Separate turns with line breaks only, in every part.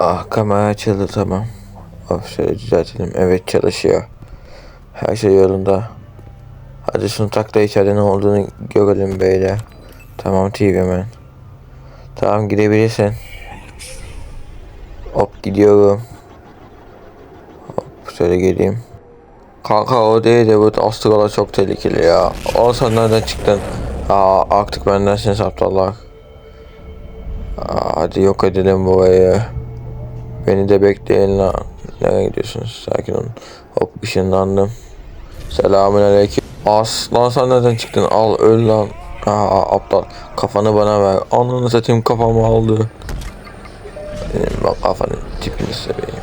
Ah kamera açıldı tamam. Of şöyle düzeltelim. Evet çalışıyor. Her şey yolunda. Hadi şunu tak da içeride ne olduğunu görelim beyler. Tamam TV'men. Tamam gidebilirsin. Hop gidiyorum. Hop şöyle geleyim. Kanka o değil de bu Astral'a çok tehlikeli ya. O sen nereden çıktın? Aa artık bendensiniz aptallar. Aa, hadi yok edelim burayı. Beni de bekleyin lan. Nereye gidiyorsunuz? Sakin olun. Hop ışınlandım. Selamün aleyküm. Aslan sen nereden çıktın? Al öl lan. Aa aptal. Kafanı bana ver. Ananı satayım kafamı aldı. Benim bak kafanın tipini seveyim.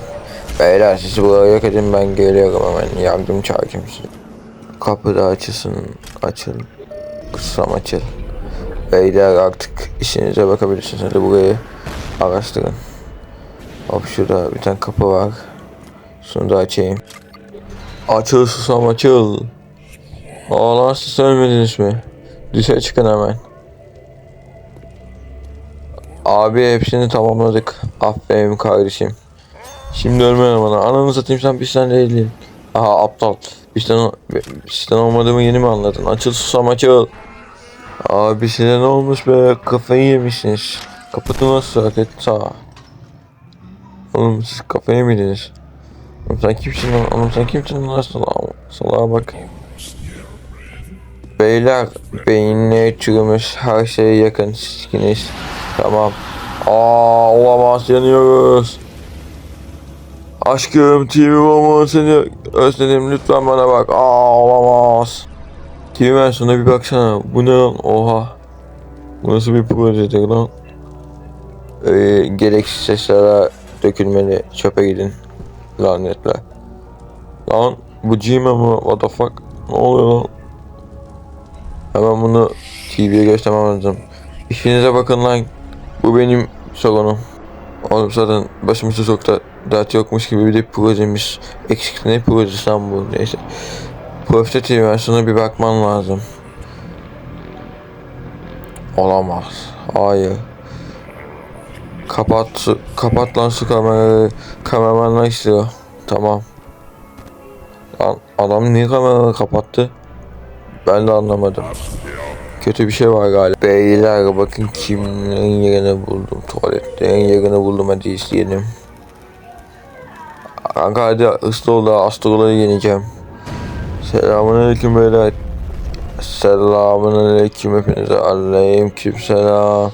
Beyler sizi buraya yok edin ben geliyorum hemen. Yardım çağırayım size. Kapı da açılsın. Açıl. Kutsam açıl. Beyler artık işinize bakabilirsiniz. Hadi burayı araştırın. Hop şurada bir tane kapı var. Şunu da açayım. Açıl susam açıl. Aa lan siz ölmediniz mi? Dışarı çıkın hemen. Abi hepsini tamamladık. Aferin kardeşim. Şimdi ölme bana. Ananı satayım sen bizden değildin. Aha aptal. Bizden, bizden olmadığımı yeni mi anladın? Açıl susam açıl. Abi size ne olmuş be? Kafayı yemişsiniz. Kapatın nasıl hareket sağ. Oğlum siz kafayı mı yediniz? Oğlum sen kimsin lan? Oğlum sen kimsin lan? Salağa, salağa bak. Beyler beyinle çürümüş her şeye yakın siskiniz. Tamam. Aa olamaz yanıyoruz. Aşkım TV Woman seni özledim lütfen bana bak. Aa olamaz. TV ben sana bir baksana. Bu ne lan? Oha. Bu nasıl bir projedir lan? Ee, gereksiz seslere dökülmeli. Çöpe gidin. Lanetler. Lan bu Gmail mı? What the fuck? Ne oluyor lan? Hemen bunu TV'ye göstermem lazım. İşinize bakın lan. Bu benim sorunum. Oğlum zaten başımızda çok da dert yokmuş gibi bir de projemiz eksik. Ne projesi lan bu? Neyse. Profite TV versiyonuna bir bakman lazım. Olamaz. Hayır. Kapat, kapat lan şu kamerayı. Kameramanlar istiyor. Tamam. Lan adam niye kamerayı kapattı? Ben de anlamadım. Kötü bir şey var galiba. Beyler bakın kimin yerini buldum. Tuvaletlerin yerini buldum hadi izleyelim. Kanka hadi hızlı ol astroları yeneceğim. Selamünaleyküm beyler. Selamünaleyküm hepinize. Aleyküm selam.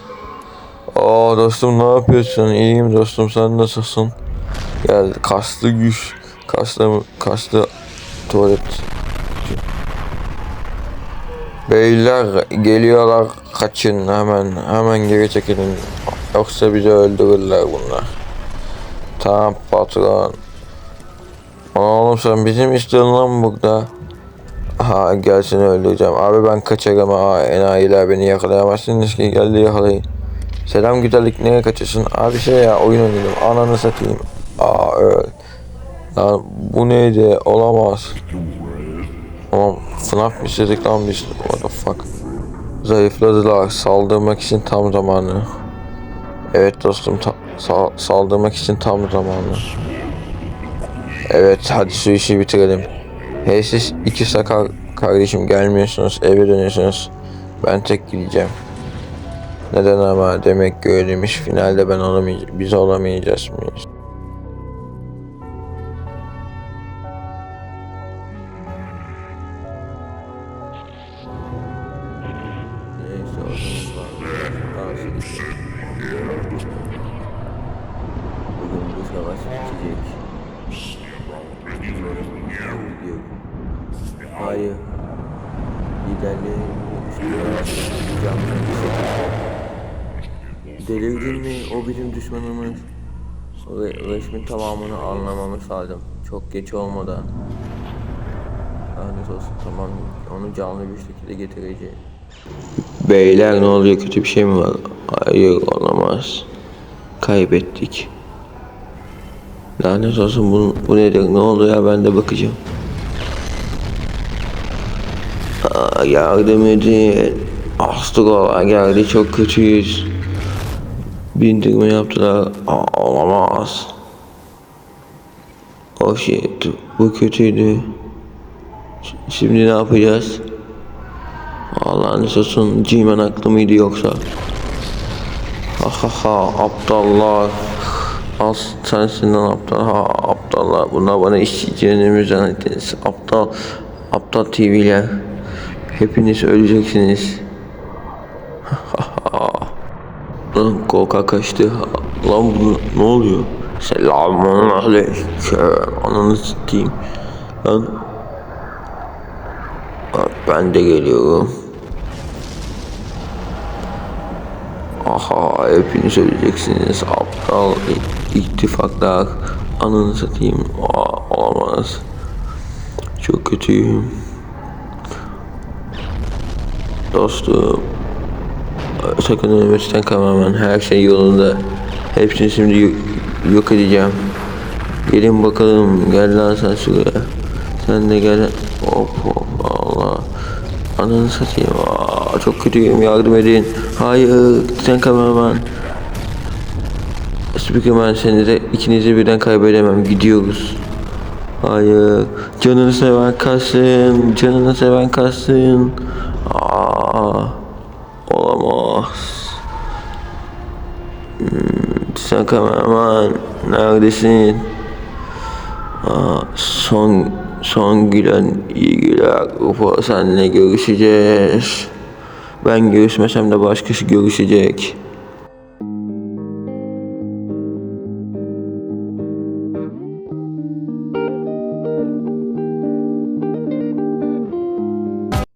Dostum ne yapıyorsun? İyiyim dostum sen nasılsın? Gel kaslı güç. Kaslı kaslı tuvalet. Beyler geliyorlar kaçın hemen hemen geri çekilin yoksa bizi öldürürler bunlar. Tamam patron. Oğlum sen bizim istiyorsun lan burada. Ha gel seni öldüreceğim. Abi ben kaçarım ha enayiler beni yakalayamazsınız ki geldi yakalayın. Selam güzellik nereye kaçıyorsun? Abi şey ya oyun oynuyorum ananı satayım. Aa öl. Lan bu neydi olamaz. Tamam FNAF mı istedik lan biz? What the fuck? Zayıfladılar. Saldırmak için tam zamanı. Evet dostum sa- saldırmak için tam zamanı. Evet hadi şu işi bitirelim. Hey siz iki sakar kardeşim gelmiyorsunuz eve dönüyorsunuz. Ben tek gideceğim. Neden ama demek ki öyleymiş. Finalde ben olamayacağım. Biz olamayacağız mıyız? Neyse o Delirdin mi? O bizim düşmanımız. Re resmin tamamını anlamamız lazım. Çok geç olmadan. Lanet olsun tamam. Onu canlı bir şekilde getireceğim. Beyler ne oluyor? Kötü bir şey mi var? Hayır olamaz. Kaybettik. Lanet olsun bu, bu nedir? Ne oldu ya ben de bakacağım. Aa, yardım edin. Astrolar geldi çok kötüyüz. Bindirme yaptılar. Aa, olamaz. Oh shit. Bu kötüydü. Şimdi ne yapacağız? Allah'ın olsun. Cimen aklı mıydı yoksa? Ha ha ha aptallar. Al sensin lan aptal. Ha aptallar. Bunlar bana işleyeceğini mi zannettiniz? Aptal. Aptal TV'ler. Hepiniz öleceksiniz. Lan korkak kaçtı. Lan bu ne oluyor? Selamun aleyküm. Ananı sikeyim. Lan. Ben de geliyorum. Aha hepiniz öleceksiniz. Aptal ittifaklar. Ananı satayım. Aa, olamaz. Çok kötüyüm. Dostum. Sakın ölmekten kalmam Her şey yolunda. Hepsini şimdi yo- yok edeceğim. Gelin bakalım. Gel lan sen şuraya. Sen de gel. Hop hop Allah. Ananı satayım. Aa, çok kötüyüm. Yardım edin. Hayır. Sen kameraman. Spikerman seni de ikinizi birden kaybedemem. Gidiyoruz. Hayır. Canını seven kalsın. Canını seven kalsın. Aa, olamaz. Hmm, sen kameraman. Neredesin? Aa, son son gülen iyi güler. Ufa senle görüşeceğiz. Ben görüşmesem de başkası görüşecek.